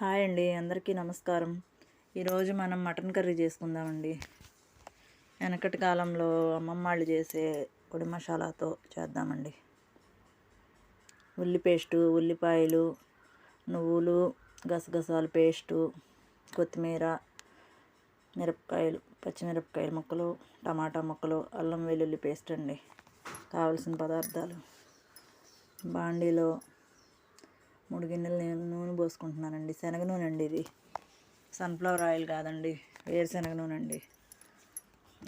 Hi అండి అందరికీ నమస్కారం. ఈరోజు మనం మటన్ కర్రీ చేసుకుందామండి. వెనకటి కాలంలో అమ్మమ్మ వాళ్ళు చేసే పొడి మసాలాతో చేద్దామండి. ఉల్లి పేస్టు ఉల్లిపాయలు నువ్వులు గసగసాలు పేస్టు కొత్తిమీర మిరపకాయలు పచ్చిమిరపకాయల ముక్కలు టమాటా ముక్కలు అల్లం వెల్లుల్లి పేస్ట్ అండి. కావలసిన పదార్థాలు బాండీలో మూడు గిన్నెలు నేను నూనె పోసుకుంటున్నానండి. శనగ నూనె అండి ఇది. సన్ఫ్లవర్ ఆయిల్ కాదండి. వేరుశనగ నూనె అండి.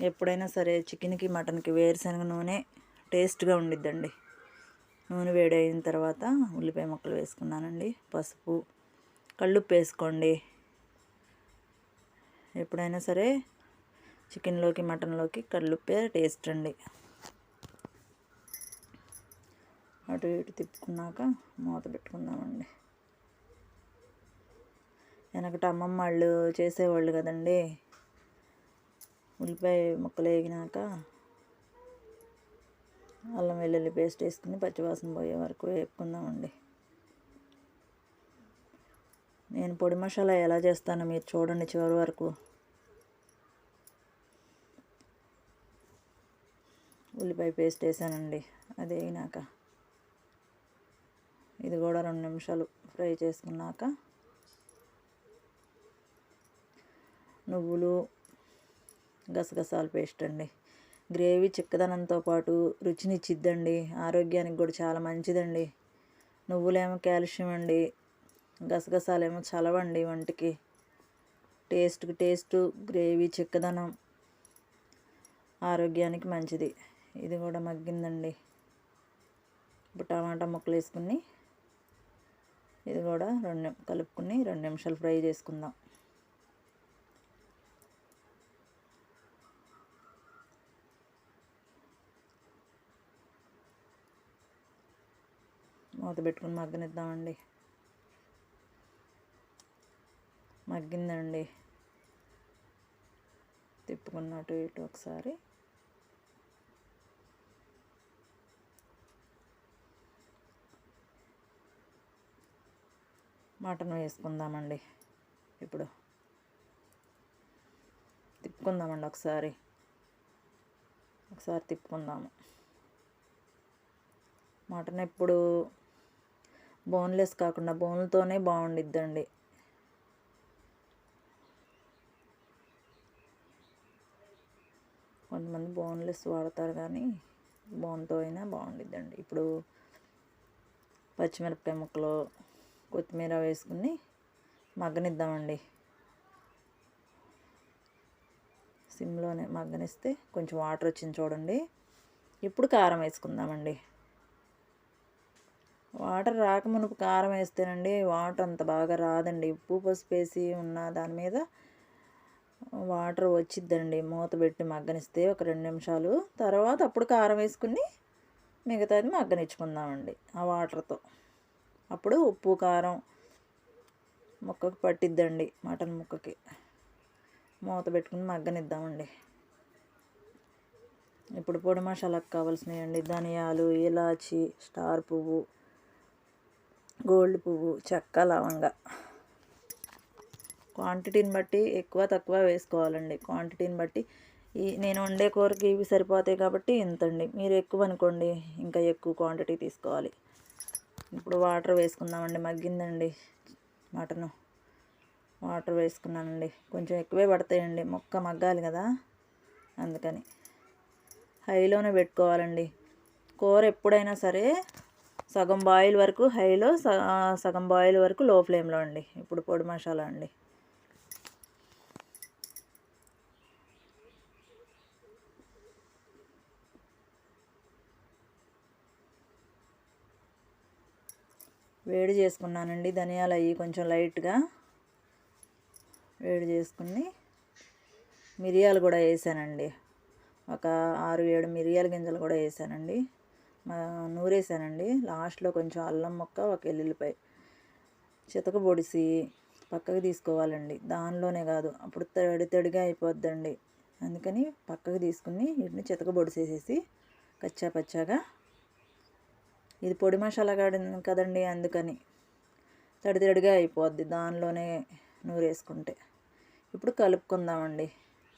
ఎప్పుడైనా సరే చికెన్కి మటన్కి వేరుశనగ నూనె టేస్ట్గా ఉండిద్దండి. నూనె వేడి అయిన తర్వాత ఉల్లిపాయ ముక్కలు వేసుకున్నానండి. పసుపు కళ్ళుప్పు వేసుకోండి. ఎప్పుడైనా సరే చికెన్లోకి మటన్లోకి కళ్ళుప్పే టేస్ట్ అండి. అటు ఇటు తిప్పుకున్నాక మూత పెట్టుకుందామండి. వెనకట అమ్మమ్మ వాళ్ళు చేసేవాళ్ళు కదండి. ఉల్లిపాయ ముక్కలు వేగినాక అల్లం వెల్లుల్లి పేస్ట్ వేసుకుని పచ్చివాసన పోయే వరకు వేపుకుందామండి. నేను పొడి మసాలా ఎలా చేస్తానో మీరు చూడండి చివరి వరకు. ఉల్లిపాయ పేస్ట్ వేసానండి. అది వేగినాక ఇది కూడా రెండు నిమిషాలు ఫ్రై చేసుకున్నాక నువ్వులు గసగసాల పేస్ట్ అండి. గ్రేవీ చిక్కదనంతో పాటు రుచినిచ్చిద్దండి ఆరోగ్యానికి కూడా చాలా మంచిదండి. నువ్వులేమో కాల్షియం అండి గసగసాలేమో చలవండి వంటికి. టేస్ట్కి టేస్ట్ గ్రేవీ చిక్కదనం ఆరోగ్యానికి మంచిది. ఇది కూడా మగ్గిందండి. ఇప్పుడు టమాటా ముక్కలు వేసుకుని ఇది కూడా రెండు కలుపుకుని రెండు నిమిషాలు ఫ్రై చేసుకుందాం. మూత పెట్టుకుని మగ్గనిద్దామండి. మగ్గిందండి. తిప్పుకున్నట్టు ఇటు ఒకసారి. మటన్ వేసుకుందామండి. ఇప్పుడు తిప్పుకుందామండి ఒకసారి. ఒకసారి తిప్పుకుందాము. మటన్ ఎప్పుడు బోన్లెస్ కాకుండా బోన్లతోనే బాగుండిద్దండి. కొంతమంది బోన్లెస్ వాడతారు కానీ బోన్తో అయినా బాగుండిద్దండి. ఇప్పుడు పచ్చిమిరపకాయ ముక్కలు కొత్తిమీర వేసుకుని మగ్గనిద్దామండి. సిమ్లోనే మగ్గనిస్తే కొంచెం వాటర్ వచ్చింది చూడండి. ఇప్పుడు కారం వేసుకుందామండి. వాటర్ రాకమునుపు కారం వేస్తేనండి వాటర్ అంత బాగా రాదండి. ఉప్పు పసుపు వేసి ఉన్న దాని మీద వాటర్ వచ్చిద్దండి. మూత పెట్టి మగ్గనిస్తే ఒక రెండు నిమిషాలు. తర్వాత అప్పుడు కారం వేసుకుని మిగతాది మగ్గనిచ్చుకుందామండి ఆ వాటర్తో. అప్పుడు ఉప్పు కారం ముక్కకు పట్టిద్దండి మటన్ ముక్కకి. మూత పెట్టుకుని మగ్గనిద్దామండి. ఇప్పుడు పొడి మసాలాకు కావాల్సినవి అండి ధనియాలు ఇలాచి స్టార్ పువ్వు గోల్డ్ పువ్వు చెక్క లవంగ. క్వాంటిటీని బట్టి ఎక్కువ తక్కువ వేసుకోవాలండి. క్వాంటిటీని బట్టి ఈ నేను వండే కూరకి ఇవి సరిపోతాయి కాబట్టి ఇంతండి. మీరు ఎక్కువ అనుకోండి ఇంకా ఎక్కువ క్వాంటిటీ తీసుకోవాలి. ఇప్పుడు వాటర్ వేసుకుందామండి మగ్గిందండి మటను. వాటర్ వేసుకున్నానండి. కొంచెం ఎక్కువే పడతాయండి మొక్క మగ్గాలి కదా అందుకని. హైలోనే పెట్టుకోవాలండి. కూర ఎప్పుడైనా సరే సగం బాయిల్ వరకు హైలో సగం బాయిల్ వరకు లో ఫ్లేమ్లో అండి. ఇప్పుడు పొడి మసాలా అండి. వేడి చేసుకున్నానండి. ధనియాలు అవి కొంచెం లైట్గా వేడి చేసుకుని మిరియాలు కూడా వేసానండి. ఒక ఆరు ఏడు మిరియాల గింజలు కూడా వేసానండి. నూరేసానండి. లాస్ట్లో కొంచెం అల్లం మొక్క ఒక ఎల్లుల్లిపాయ చితక పొడిసి పక్కకు తీసుకోవాలండి. దానిలోనే కాదు అప్పుడు తడి తడిగా అయిపోద్దండి. అందుకని పక్కకు తీసుకుని వీటిని చితక పొడిసేసేసి కచ్చా పచ్చాగా ఇది పొడి మసాలా కాడ కదండి అందుకని. తడి తడిగా అయిపోద్ది దానిలోనే నూరేసుకుంటే ఇప్పుడు కలుపుకుందామండి.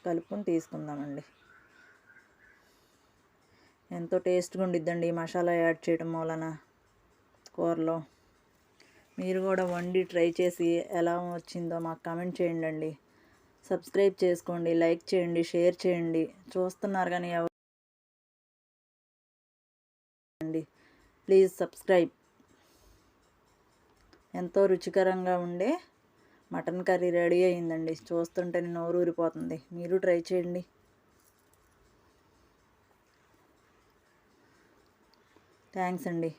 కలుపుకొని తీసుకుందామండి. ఎంతో టేస్ట్గా ఉండిద్దండి ఈ మసాలా యాడ్ చేయడం వలన కూరలో. మీరు కూడా వండి ట్రై చేసి ఎలా వచ్చిందో మాకు కామెంట్ చేయండి అండి సబ్స్క్రైబ్ చేసుకోండి లైక్ చేయండి షేర్ చేయండి. చూస్తున్నారు కానీ ఎవరు అండి ప్లీజ్ సబ్స్క్రైబ్. ఎంతో రుచికరంగా ఉండే మటన్ కర్రీ రెడీ అయిందండి. చూస్తుంటే నోరు ఊరిపోతుంది. మీరు ట్రై చేయండి. థ్యాంక్స్ అండి.